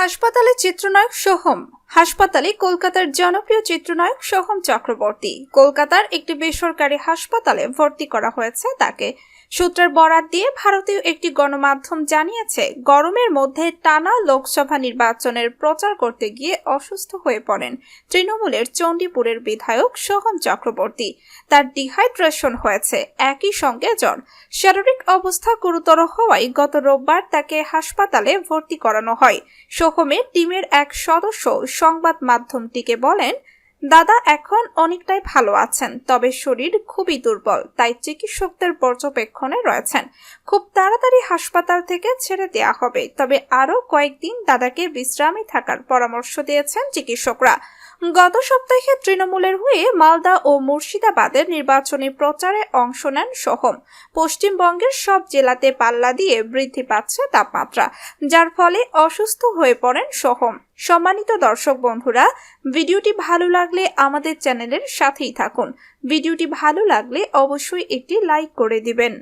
হাসপাতালে চিত্রনায়ক সোহম। হাসপাতালে কলকাতার জনপ্রিয় চিত্রনায়ক সোহম চক্রবর্তী। কলকাতার একটি বেসরকারি হাসপাতালে ভর্তি করা হয়েছে তাকে। সূত্রের বরাত দিয়ে ভারতীয় একটি গণমাধ্যম জানিয়েছে, গরমের মধ্যে টানা লোকসভা নির্বাচনের প্রচার করতে গিয়ে অসুস্থ হয়ে পড়েন তৃণমূলের চণ্ডীপুরের বিধায়ক সোহম চক্রবর্তী। তার ডিহাইড্রেশন হয়েছে একই সঙ্গে জ্বর। শারীরিক অবস্থা গুরুতর হওয়ায় গত রোববার তাকে হাসপাতালে ভর্তি করানো হয়। সোহমের টিমের এক সদস্য সংবাদ মাধ্যমটিকে বলেন দাদা এখন অনেকটাই ভালো আছেন, তবে শরীর খুবই দুর্বল, তাই চিকিৎসকদের পর্যবেক্ষণে রয়েছেন। খুব তাড়াতাড়ি হাসপাতাল থেকে ছেড়ে দেওয়া হবে, তবে আরও কয়েকদিন দাদাকে বিশ্রামে থাকার পরামর্শ দিয়েছেন চিকিৎসকরা। গত সপ্তাহে তৃণমূলের হয়ে মালদা ও মুর্শিদাবাদের নির্বাচনী প্রচারে অংশ নেন সোহম। পশ্চিমবঙ্গের সব জেলাতে পাল্লা দিয়ে বৃদ্ধি পাচ্ছে তাপমাত্রা, যার ফলে অসুস্থ হয়ে পড়েন সোহম। সম্মানিত দর্শক বন্ধুরা, ভিডিওটি ভালো লাগলে আমাদের চ্যানেলের সাথেই থাকুন। ভিডিওটি ভালো লাগলে অবশ্যই একটি লাইক করে দিবেন।